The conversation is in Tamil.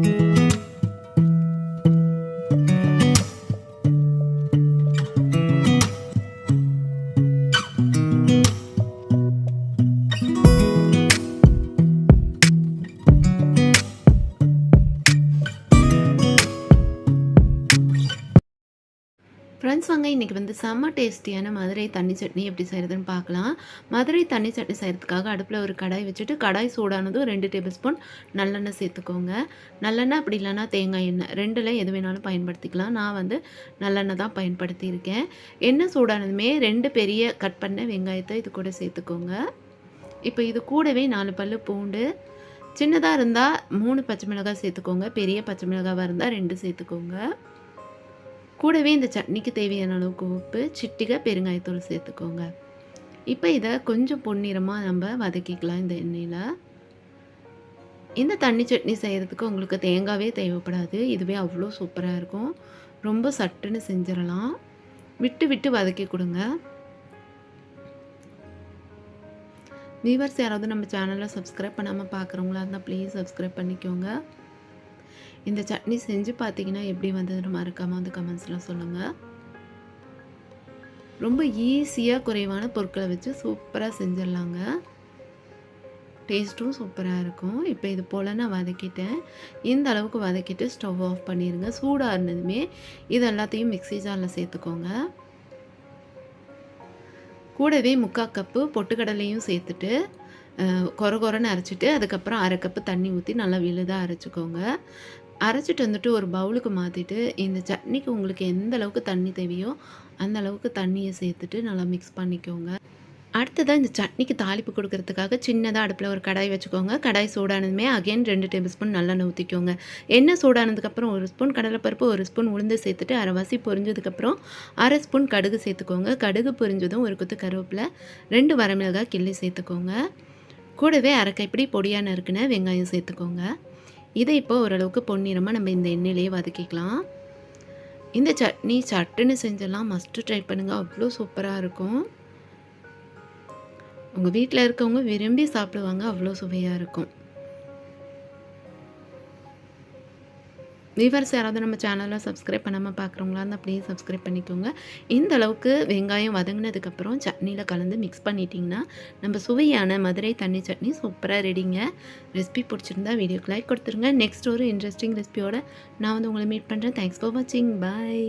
thank you. ஃப்ரெண்ட்ஸ் வாங்க இன்றைக்கி வந்து செம்ம டேஸ்டியான மதுரை தண்ணி சட்னி எப்படி செய்கிறதுன்னு பார்க்கலாம். மதுரை தண்ணி சட்னி செய்கிறதுக்காக அடுப்பில் ஒரு கடாய் வச்சுட்டு கடாய் சூடானதும் ரெண்டு டேபிள் ஸ்பூன் நல்லெண்ணெய் சேர்த்துக்கோங்க. நல்லெண்ணெய் அப்படி இல்லைன்னா தேங்காய் எண்ணெய் ரெண்டில் எது வேணாலும் பயன்படுத்திக்கலாம். நான் வந்து நல்லெண்ணெய் தான் பயன்படுத்தியிருக்கேன். எண்ணெய் சூடானதுமே ரெண்டு பெரிய கட் பண்ண வெங்காயத்தை இது கூட சேர்த்துக்கோங்க. இப்போ இது கூடவே நாலு பல்லு பூண்டு சின்னதாக இருந்தால் மூணு பச்சை மிளகாய் சேர்த்துக்கோங்க பெரிய பச்சை மிளகாவாக இருந்தால் ரெண்டு சேர்த்துக்கோங்க. கூடவே இந்த சட்னிக்கு தேவையான அளவுக்கு உப்பு சிட்டிகை பெருங்காயத்தூள் சேர்த்துக்கோங்க. இப்போ இதை கொஞ்சம் பொன்னிறமாக நம்ம வதக்கிக்கலாம் இந்த எண்ணெயில். இந்த தண்ணி சட்னி செய்கிறதுக்கு உங்களுக்கு தேங்காவே தேவைப்படாது. இதுவே அவ்வளோ சூப்பராக இருக்கும். ரொம்ப சட்டுன்னு செஞ்சிடலாம். விட்டு விட்டு வதக்கி கொடுங்க. வியூவர்ஸ் யாராவது நம்ம சேனலில் சப்ஸ்கிரைப் பண்ணாமல் பார்க்குறவங்களா இருந்தால் ப்ளீஸ் சப்ஸ்கிரைப் பண்ணிக்கோங்க. இந்த சட்னி செஞ்சு பார்த்தீங்கன்னா எப்படி வந்ததுன்னு மறக்காமல் வந்து கமெண்ட்ஸில் சொல்லுங்கள் ரொம்ப ஈஸியாக குறைவான பொருட்களை வச்சு சூப்பராக செஞ்சிடலாங்க. டேஸ்ட்டும் சூப்பராக இருக்கும். இப்போ இது போல் நான் வதக்கிட்டேன். இந்த அளவுக்கு வதக்கிட்டு ஸ்டவ் ஆஃப் பண்ணிடுங்க சூடாக இருந்ததுமே இது எல்லாத்தையும் மிக்ஸி ஜாரில் சேர்த்துக்கோங்க. கூடவே முக்கால் கப்பு பொட்டுக்கடலையும் சேர்த்துட்டு கொர கொரன்னு அரைச்சிட்டு அதுக்கப்புறம் அரை கப்பு தண்ணி ஊற்றி நல்லா விழுதாக அரைச்சிக்கோங்க. அரைச்சிட்டு வந்துட்டு ஒரு பவுலுக்கு மாற்றிட்டு இந்த சட்னிக்கு உங்களுக்கு எந்த அளவுக்கு தண்ணி தேவையோ அந்த அளவுக்கு தண்ணியை சேர்த்துட்டு நல்லா மிக்ஸ் பண்ணிக்கோங்க. அடுத்ததாக இந்த சட்னிக்கு தாளிப்பு கொடுக்கறதுக்காக சின்னதாக அடுப்பில் ஒரு கடாய் வச்சுக்கோங்க. கடாய் சூடானதுமே அகைன் ரெண்டு டேபிள் ஸ்பூன் நல்லெண்ணெய் ஊற்றிக்கோங்க எண்ணெய் சூடானதுக்கப்புறம் ஒரு ஸ்பூன் கடலைப்பருப்பு ஒரு ஸ்பூன் உளுந்து சேர்த்துட்டு அரைவாசி பொரிஞ்சதுக்கப்புறம் அரை ஸ்பூன் கடுகு சேர்த்துக்கோங்க. கடுகு பொரிஞ்சதும் ஒரு குத்து கருவேப்பில் ரெண்டு வரமிளகாய் கிள்ளி சேர்த்துக்கோங்க. கூடவே அரை கைப்பிடி பொடியான நறுக்குன வெங்காயம் சேர்த்துக்கோங்க. இதை இப்போ ஓரளவுக்கு பொன்னிறமாக நம்ம இந்த எண்ணெயிலேயே வதக்கிக்கலாம். இந்த சட்னி சட்டுன்னு செஞ்செல்லாம் மஸ்ட்டு ட்ரை பண்ணுங்கள் அவ்வளோ சூப்பராக இருக்கும். உங்கள் வீட்டில் இருக்கவங்க விரும்பி சாப்பிடுவாங்க. அவ்வளோ சுவையாக இருக்கும். வியூவர்ஸ் யாராவது நம்ம சேனலில் சப்ஸ்கிரைப் பண்ணாமல் பார்க்குறவங்களா இருந்தால் ப்ளீஸ் சப்ஸ்கிரைப் பண்ணிக்கோங்க. இந்த அளவுக்கு வெங்காயம் வதங்கினதுக்கப்புறம் சட்னியில் கலந்து மிக்ஸ் பண்ணிட்டிங்கன்னா நம்ம சுவையான மதுரை தண்ணி சட்னி சூப்பராக ரெடிங்க ரெசிபி பிடிச்சிருந்தா வீடியோக்கு லைக் கொடுத்துருங்க. நெக்ஸ்ட் ஒரு இன்ட்ரெஸ்டிங் ரெசிபியோட நான் வந்து உங்களை மீட் பண்ணுறேன் தேங்க்ஸ் ஃபார் வாட்சிங் பாய்